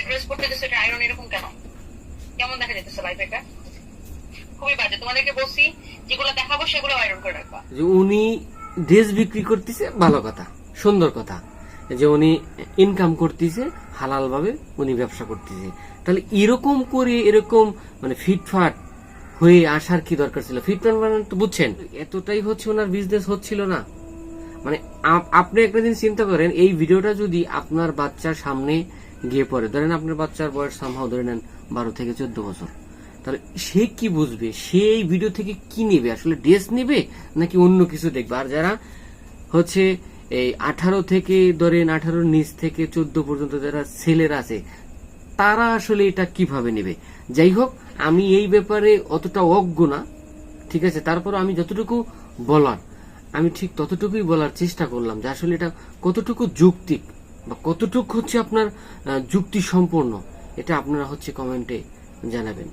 আমাকে ড্রেস পরতে দিচ্ছে এটা আয়রন এরকম কেন? কেমন দেখা যেতেছে লাইফ এটা? খুবই বাজে। তোমাদেরকে বলছি, যেগুলো দেখাবো সেগুলো আয়রন করে রাখবা। উনি ড্রেস বিক্রি করতেছে, ভালো কথা, সুন্দর কথা। যে উনি ইনকাম করতেছে হালাল ভাবে উনি ব্যবসা করতেছে। তাহলে এরকম করে এরকম মানে ফিটফাট হয়ে আসার কি দরকার ছিল? ফিটফাট মানে তো বুঝছেন? এতটাই হচ্ছে ওনার বিজনেস হচ্ছিল না। মানে আপনি একটা দিন চিন্তা করেন, এই ভিডিওটা যদি আপনার বাচ্চার সামনে গিয়ে পড়ে। ধরেন আপনার বাচ্চার বয়স সামহাও ধরে নেন বারো থেকে চোদ্দ বছর। তাহলে সে কি বুঝবে? সে এই ভিডিও থেকে কি নেবে? আসলে ড্রেস নেবে নাকি অন্য কিছু দেখবে? আর যারা হচ্ছে এই আঠারো থেকে ধরেন আঠারোর নিচ থেকে চোদ্দ পর্যন্ত যারা ছেলেরা আছে, তারা আসলে এটা কীভাবে নেবে? যাই হোক, আমি এই ব্যাপারে অতটা অজ্ঞ না, ঠিক আছে? তারপর আমি যতটুকু বলার, আমি ঠিক ততটুকুই বলার চেষ্টা করলাম যে আসলে এটা কতটুকু যৌক্তিক। বা কতটুক হচ্ছে আপনার যুক্তি সম্পূর্ণ এটা আপনারা হচ্ছে কমেন্টে জানাবেন।